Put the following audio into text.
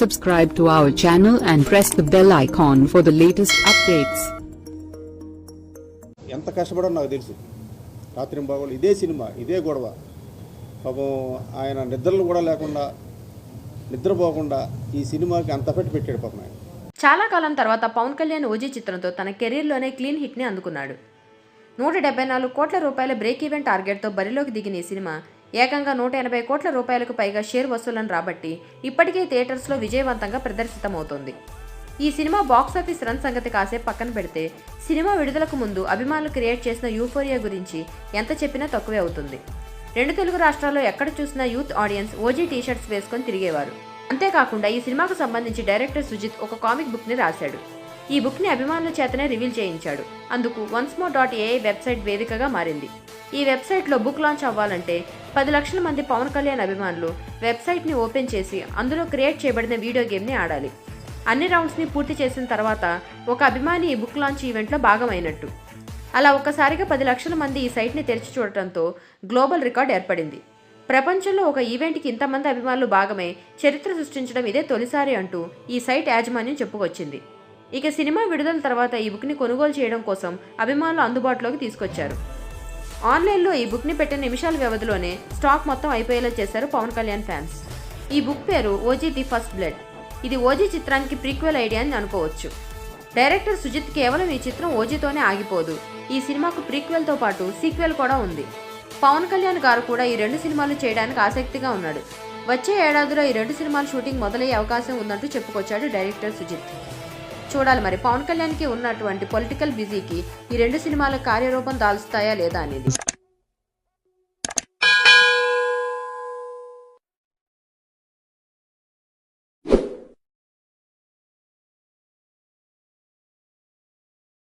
Subscribe to our channel and press the bell icon for the latest updates. ఎంత కష్టపడో నాకు తెలుసు. రాత్రి బాగోలు ఇదే సినిమా ఇదే గొడవ. పాపం ఆయన నిద్రలు కూడా లేకుండా నిద్రపోకుండా ఈ సినిమాకి అంత పెట్టి పెట్టాడు పాపం ఆయన. చాలా కాలం తర్వాత పవన్ కళ్యాణ్ ఓజీ చిత్రంతో తన కెరీర్లోనే క్లీన్ హిట్ని అందుకున్నాడు. నూట డెబ్బై నాలుగు కోట్ల రూపాయల బ్రేక్ ఈవెన్ టార్గెట్తో బరిలోకి దిగిన ఈ సినిమా ఏకంగా నూట ఎనభై కోట్ల రూపాయలకు పైగా షేర్ వసూలను రాబట్టి ఇప్పటికే థియేటర్స్లో విజయవంతంగా ప్రదర్శితమవుతోంది. ఈ సినిమా బాక్సాఫీస్ రన్ సంగతి కాసేపు పక్కన పెడితే సినిమా విడుదలకు ముందు అభిమానులు క్రియేట్ చేసిన యూఫోరియా గురించి ఎంత చెప్పినా తక్కువే అవుతుంది. రెండు తెలుగు రాష్ట్రాల్లో ఎక్కడ చూసినా యూత్ ఆడియన్స్ ఓజీ టీషర్ట్స్ వేసుకొని తిరిగేవారు. అంతేకాకుండా ఈ సినిమాకు సంబంధించి డైరెక్టర్ సుజిత్ ఒక కామిక్ బుక్ని రాశాడు. ఈ బుక్ని అభిమానుల చేతనే రివీల్ చేయించాడు. అందుకు once more dot AI website వేదికగా మారింది. ఈ వెబ్సైట్లో బుక్ లాంచ్ అవ్వాలంటే పది లక్షల మంది పవన్ కళ్యాణ్ అభిమానులు వెబ్సైట్ని ఓపెన్ చేసి అందులో క్రియేట్ చేయబడిన వీడియో గేమ్ని ఆడాలి. అన్ని రౌండ్స్ని పూర్తి చేసిన తర్వాత ఒక అభిమాని ఈ బుక్ లాంచ్ ఈవెంట్లో భాగమైనట్టు. అలా ఒక్కసారిగా పది లక్షల మంది ఈ సైట్ని తెరిచి చూడటంతో గ్లోబల్ రికార్డ్ ఏర్పడింది. ప్రపంచంలో ఒక ఈవెంట్కి ఇంతమంది అభిమానులు భాగమై చరిత్ర సృష్టించడం ఇదే తొలిసారి అంటూ ఈ సైట్ యాజమాన్యం చెప్పుకొచ్చింది. ఇక సినిమా విడుదల తర్వాత ఈ బుక్ని కొనుగోలు చేయడం కోసం అభిమానులు అందుబాటులోకి తీసుకొచ్చారు. ఆన్లైన్లో ఈ బుక్ని పెట్టిన నిమిషాల వ్యవధిలోనే స్టాక్ మొత్తం అయిపోయేలా చేశారు పవన్ కళ్యాణ్ ఫ్యాన్స్. ఈ బుక్ పేరు ఓజీ ది ఫస్ట్ బ్లడ్. ఇది ఓజీ చిత్రానికి ప్రీక్వెల్ ఐడియా అని అనుకోవచ్చు. డైరెక్టర్ సుజిత్ కేవలం ఈ చిత్రం ఓజీతోనే ఆగిపోదు. ఈ సినిమాకు ప్రీక్వెల్తో పాటు సీక్వెల్ కూడా ఉంది. పవన్ కళ్యాణ్ గారు కూడా ఈ రెండు సినిమాలు చేయడానికి ఆసక్తిగా ఉన్నాడు. వచ్చే ఏడాదిలో ఈ రెండు సినిమాల షూటింగ్ మొదలయ్యే అవకాశం ఉందంటూ చెప్పుకొచ్చాడు డైరెక్టర్ సుజిత్. చూడాలి మరి. పవన్ కళ్యాణ్కి ఉన్నటువంటి పొలిటికల్ బిజీకి ఈ రెండు సినిమాల కార్యరూపం దాల్స్తాయా లేదా అనేది.